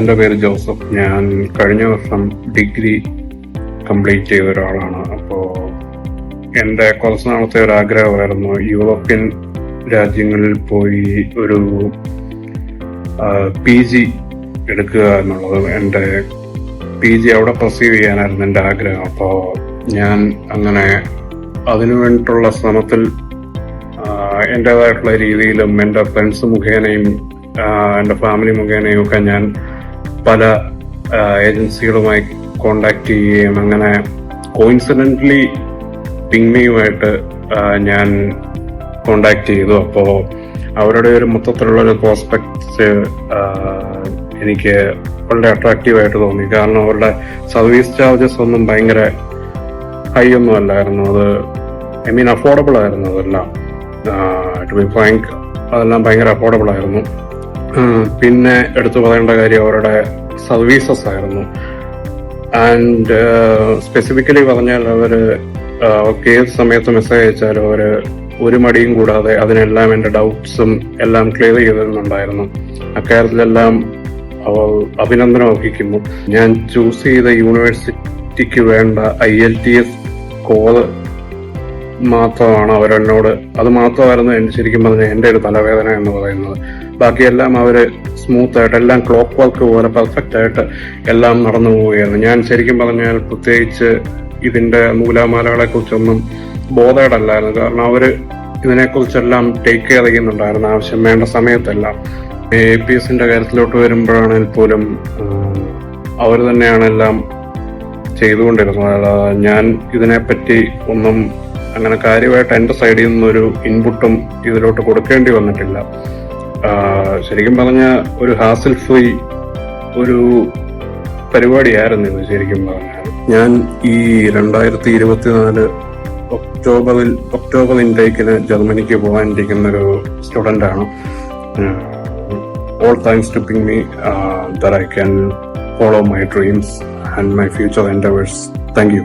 എന്റെ പേര് ജോസഫ്. ഞാൻ കഴിഞ്ഞ വർഷം ഡിഗ്രി കംപ്ലീറ്റ് ചെയ്ത ഒരാളാണ്. അപ്പോൾ എന്റെ കുറച്ച് നാളത്തെ ഒരു ആഗ്രഹമായിരുന്നു യൂറോപ്യൻ രാജ്യങ്ങളിൽ പോയി ഒരു പി ജി എടുക്കുക എന്നുള്ളത്. എന്റെ പി ജി അവിടെ പ്രസീവ് ചെയ്യാനായിരുന്നു എന്റെ ആഗ്രഹം. അപ്പോൾ ഞാൻ അങ്ങനെ അതിനു വേണ്ടിയിട്ടുള്ള ശ്രമത്തിൽ എന്റേതായിട്ടുള്ള രീതിയിലും എന്റെ ഫ്രണ്ട്സ് മുഖേനയും എന്റെ ഫാമിലി മുഖേനയും ഒക്കെ ഞാൻ പല ഏജൻസികളുമായി കോണ്ടാക്ട് ചെയ്യുകയും അങ്ങനെ കോയിൻസിഡന്റലി പിങ്മിയുമായിട്ട് ഞാൻ കോണ്ടാക്ട് ചെയ്തു. അപ്പോൾ അവരുടെ ഒരു മൊത്തത്തിലുള്ള ഒരു പ്രോസ്പെക്ട്സ് എനിക്ക് വളരെ അട്രാക്റ്റീവ് ആയിട്ട് തോന്നി. കാരണം അവരുടെ സർവീസ് ചാർജസ് ഒന്നും ഭയങ്കര ഹൈ ഒന്നും അല്ലായിരുന്നു. അത് ഐ മീൻ അഫോർഡബിൾ ആയിരുന്നു അതെല്ലാം. ടു ബി ഫ്രാങ്ക് അതെല്ലാം ഭയങ്കര അഫോർഡബിൾ ആയിരുന്നു. പിന്നെ എടുത്തു പറയേണ്ട കാര്യം അവരുടെ സർവീസസ് ആയിരുന്നു. ആൻഡ് സ്പെസിഫിക്കലി പറഞ്ഞാൽ അവർ അവർക്ക് ഏത് സമയത്ത് മെസ്സേജ് അയച്ചാലും അവർ ഒരു മടിയും കൂടാതെ അതിനെല്ലാം എന്റെ ഡൗട്ട്സും എല്ലാം ക്ലിയർ ചെയ്തിരുന്നുണ്ടായിരുന്നു. അക്കാര്യത്തിലെല്ലാം അവർ അഭിനന്ദനം അർഹിക്കുന്നു. ഞാൻ ചൂസ് ചെയ്ത യൂണിവേഴ്സിറ്റിക്ക് വേണ്ട I L T S score മാത്രമാണ് അവരെന്നോട് അത് മാത്രമായിരുന്നു എന്റെ ശരിക്കും പറഞ്ഞ എന്റെ ഒരു തലവേദന എന്ന് പറയുന്നത്. ബാക്കിയെല്ലാം അവർ സ്മൂത്ത് ആയിട്ട് എല്ലാം ക്ലോക്ക് വർക്ക് പോലെ പെർഫെക്റ്റ് ആയിട്ട് എല്ലാം നടന്നു പോവുകയാണ്. ഞാൻ ശരിക്കും പറഞ്ഞാൽ പ്രത്യേകിച്ച് ഇതിന്റെ നൂലാമാലകളെ കുറിച്ചൊന്നും ബോധേഡല്ലായിരുന്നു കാരണം അവർ ഇതിനെക്കുറിച്ചെല്ലാം ടേക്ക് കെയർ ചെയ്യുന്നുണ്ടായിരുന്നു ആവശ്യം വേണ്ട സമയത്തെല്ലാം. എ പി എസിന്റെ കാര്യത്തിലോട്ട് വരുമ്പോഴാണെങ്കിൽ പോലും അവർ തന്നെയാണ് എല്ലാം ചെയ്തുകൊണ്ടിരുന്നത്. ഞാൻ ഇതിനെപ്പറ്റി ഒന്നും അങ്ങനെ കാര്യമായിട്ട് എന്റെ സൈഡിൽ നിന്നൊരു ഇൻപുട്ടും ഇതിലോട്ട് കൊടുക്കേണ്ടി വന്നിട്ടില്ല. ശരിക്കും പറഞ്ഞ ഒരു ഹാസിൽ ഫ്രീ ഒരു പരിപാടിയായിരുന്നു ഇത് ശരിക്കും പറഞ്ഞാൽ. ഞാൻ ഈ രണ്ടായിരത്തി ഇരുപത്തിനാല് ഒക്ടോബറിൽ ഒക്ടോബർ ഇൻടേക്കിന് ജർമ്മനിക്ക് പോകാനിരിക്കുന്ന ഒരു സ്റ്റുഡന്റ് ആണ്. All thanks to ping me there I can follow my dreams and my future endeavours thank you